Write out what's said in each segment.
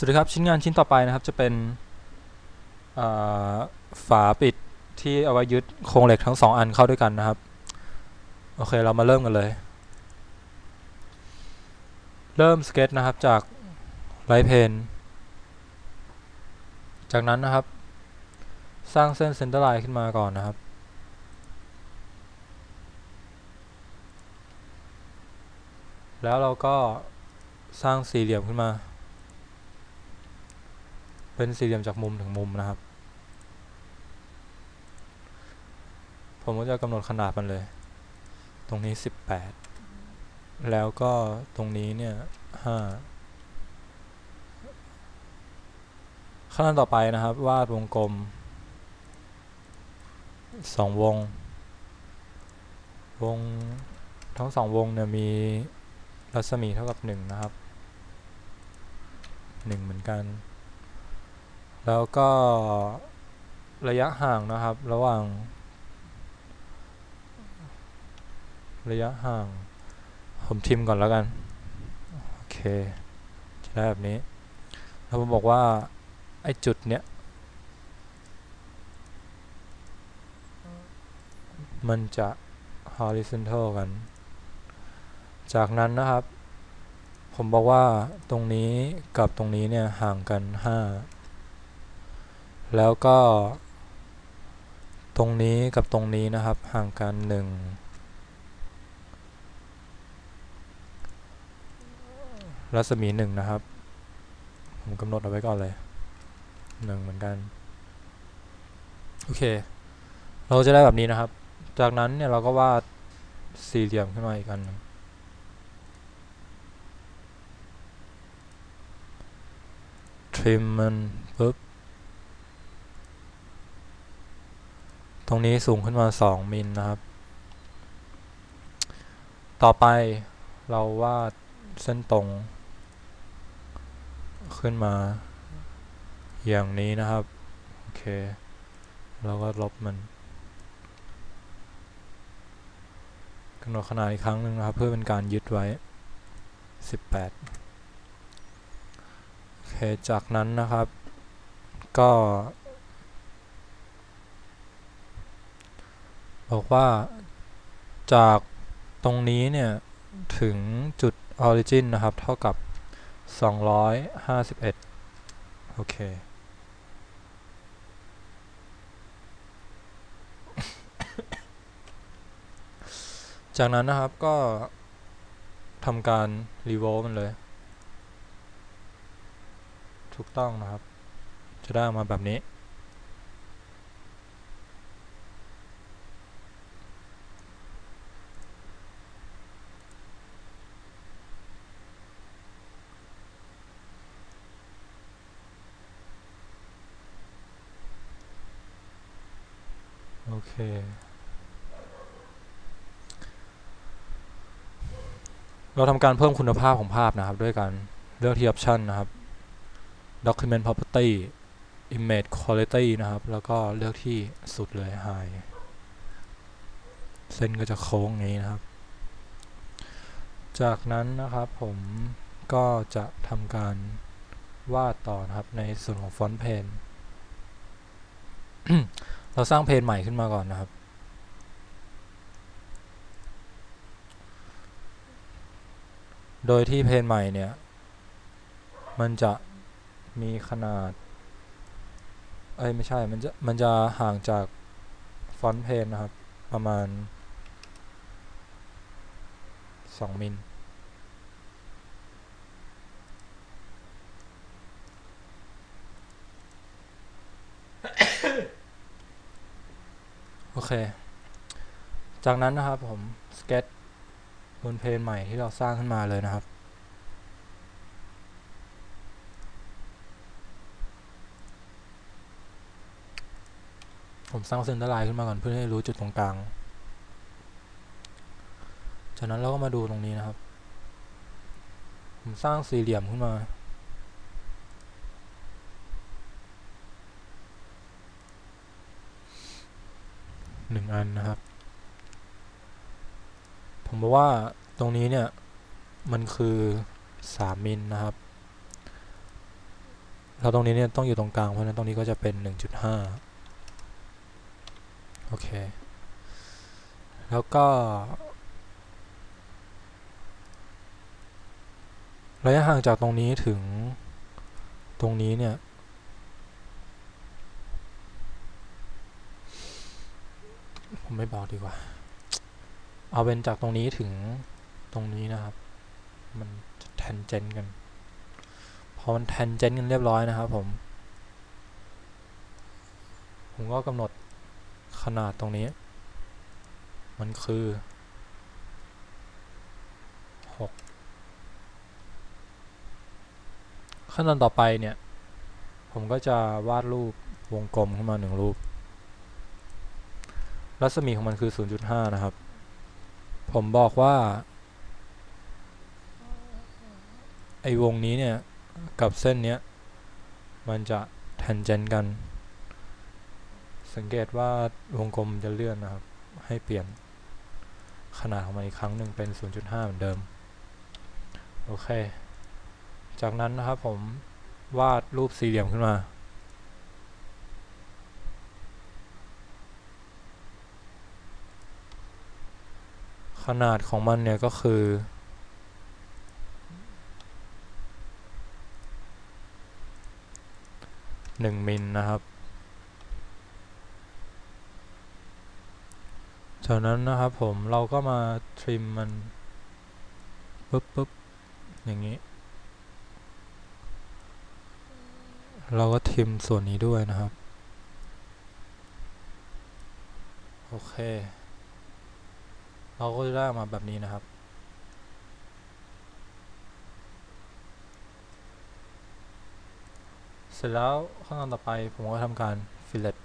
สวัสดีครับชิ้นงานชิ้นต่อไปนะครับจะเป็นฝาปิดที่เอาไว้ยึดโครงเหล็กทั้งสองอันเข้าด้วยกันนะครับ โอเคเรามาเริ่มกันเลย เริ่มสเก็ตนะครับจากไลท์เพนจากนั้นนะครับ สร้างเส้นเซนเตอร์ไลน์ขึ้นมาก่อนนะครับแล้วเราก็สร้างสี่เหลี่ยมขึ้นมา เป็นสี่เหลี่ยมจากมุมถึงมุมนะครับ ผมก็จะกำหนดขนาดมันเลย ตรงนี้ 18 แล้วก็ตรงนี้เนี่ย 5 ขั้นตอนต่อไปนะครับ วาดวงกลมสองวง วงทั้งสองวงเนี่ยมีรัศมีเท่ากับ 1 นะครับ 1 เหมือนกัน แล้วก็ระยะห่างนะครับระหว่าง ระยะห่าง ผมทิมก่อนแล้วกัน โอเค จะได้แบบนี้แล้วผมบอกว่า ไอ้จุดเนี้ย มันจะ horizontal กัน จากนั้นนะครับ ผมบอกว่าตรงนี้กับตรงนี้เนี่ย ห่างกัน 5 แล้วก็ตรงนี้กับตรงนี้นะครับห่างกัน 1 รัศมี 1 นะครับ ผมกำหนดเอาไว้ก่อนเลย 1 เหมือนกัน โอเค เราจะได้แบบนี้นะครับ จากนั้นเนี่ยเราก็วาดสี่เหลี่ยมขึ้นมาอีกอันนึ่งทริมมันปุ๊บ ตรงนี้สูงขึ้นมา 2 มิลนะครับ ต่อไปเราวาดเส้นตรง ขึ้นมา อย่างนี้นะครับ โอเค เราก็ลบมันกำหนดขนาดอีกครั้งหนึ่งนะครับ เพื่อเป็นการยึดไว้ 18 โอเค จากนั้นนะครับ ก็ บอกว่าจากตรงนี้เนี่ยถึงจุด origin นะครับ เท่ากับ 251 โอเค จากนั้นนะครับก็ทำการ revolve มันเลย ถูกต้องนะครับ จะได้ออกมาแบบนี้ เค เราทำการเพิ่มคุณภาพของภาพนะครับ ด้วยการเลือกที่ option นะครับ document property image quality นะครับ แล้วก็เลือกที่สุดเลย high เส้นก็จะโค้งอย่างนี้นะครับ จากนั้นนะครับผมก็จะทำการวาดต่อนะครับในส่วนของฟอนต์เพน เราสร้างเพนใหม่ขึ้นมาก่อนนะครับ โดยที่เพนใหม่เนี่ย มันจะมีขนาด เอ้ยไม่ใช่ มันจะมันจะห่างจากฟอนต์เพนนะครับ ประมาณ 2 มิล เค จากนั้นนะครับผมสเก็ตบนเพนใหม่ที่เราสร้างขึ้นมาเลยนะครับ ผมสร้างเส้นตะไลน์ขึ้นมาก่อนเพื่อให้รู้จุดตรงกลาง จากนั้นเราก็มาดูตรงนี้นะครับ ผมสร้างสี่เหลี่ยมขึ้นมา หนึ่งอันนะครับ ผมบอกว่าตรงนี้เนี่ย มันคือ3มิลนะครับแล้วตรงนี้เนี่ยต้องอยู่ตรงกลางเพราะฉะนั้นตรงนี้ก็จะเป็น1.5โอเค แล้วก็ระยะห่างจากตรงนี้ถึงตรงนี้เนี่ย ผมไม่บอกดีกว่า เอาเป็นจากตรงนี้ถึงตรงนี้นะครับ มันจะแทนเจนกัน พอมันแทนเจนกันเรียบร้อยนะครับผม ผมก็กำหนดขนาดตรงนี้ มันคือ6ขั้นตอนต่อไปเนี่ย ผมก็จะวาดรูปวงกลมขึ้นมาหนึ่งรูป รัศมีของมันคือ 0.5 นะครับ ผมบอกว่า ไอ้วงนี้เนี่ย กับเส้นเนี้ย มันจะแทนเจนกัน สังเกตว่าวงกลมจะเลื่อนนะครับ ให้เปลี่ยนขนาดของมันอีกครั้งหนึ่งเป็น 0.5 เหมือนเดิม โอเค จากนั้นนะครับผมวาดรูปสี่เหลี่ยมขึ้นมา ขนาดของมันเนี่ยก็คือ หนึ่งมิลนะครับ จากนั้นนะครับผมเราก็มาทริมมันปุ๊บปุ๊บอย่างนี้ เราก็ทริมส่วนนี้ด้วยนะครับ โอเค เราก็จะได้ออกมาแบบนี้นะครับ เสร็จแล้วขั้นตอนต่อไปผมก็ทำการฟิลเลต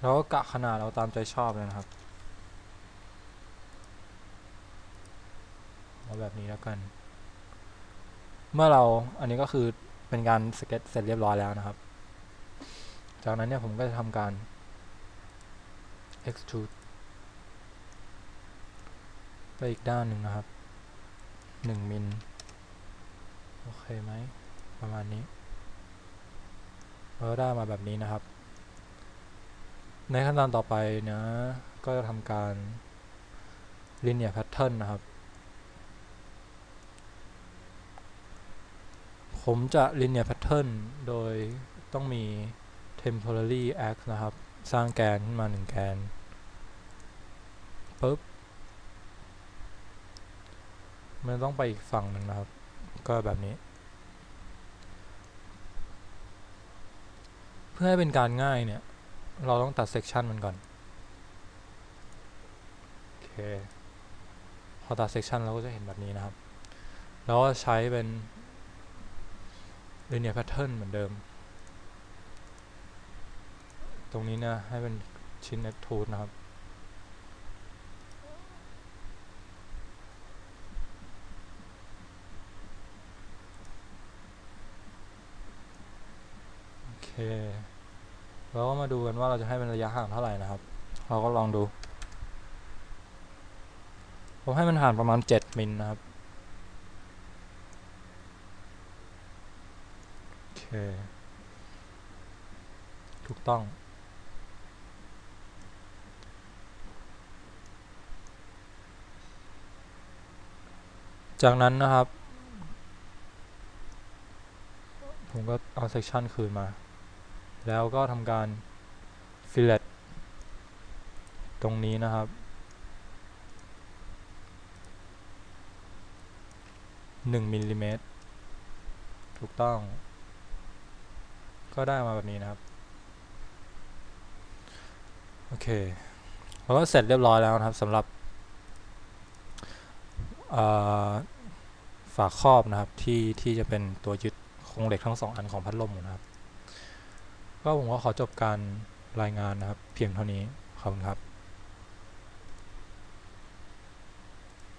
เราก็กะขนาดเราตามใจชอบเลยนะครับเอาแบบนี้แล้วกัน เมื่อเราอันนี้ก็คือเป็นการสเก็ตเสร็จเรียบร้อยแล้วนะครับ จากนั้นเนี่ยผมก็จะทำการ extrude ไปอีกด้านหนึ่งนะครับหนึ่งมิลโอเคไหมประมาณนี้เราได้มาแบบนี้นะครับ ในขั้นตอนต่อไปนะก็จะทำการ linear pattern นะครับ ผมจะ linear pattern โดยต้องมี temporary ax นะครับ สร้างแกนขึ้นมาหนึ่งแกนปุ๊บมันต้องไปอีกฝั่งหนึ่งนะครับ ก็แบบนี้ เพื่อให้เป็นการง่ายเนี่ย เราต้องตัดเซกชันมันก่อน โอเค พอตัดเซกชันเราก็จะเห็นแบบนี้นะครับ แล้วก็ใช้เป็น linear pattern เหมือนเดิม ตรงนี้นะ ให้เป็นชิ้น extrude นะครับ โอเค เราก็มาดูกันว่าเราจะให้เป็นระยะห่างเท่าไหร่นะครับ เราก็ลองดู ผมให้มันห่างประมาณ 7 มิลนะครับ โอเค ถูกต้อง จากนั้นนะครับ ผมก็เอาเซ c ชันคืนมา แล้วก็ทำการ fillet ตรงนี้นะครับ 1มิลลิเมตรถูกต้อง ก็ได้มาแบบนี้นะครับ โอเคเราก็เสร็จเรียบร้อยแล้วนะครับสำหรับฝาครอบนะครับที่ที่จะเป็นตัวยึดโครงเหล็กทั้งสองอันของพัดลมนะครับ ก็ผมก็ขอจบการรายงานนะครับ เพียงเท่านี้ขอบคุณครับ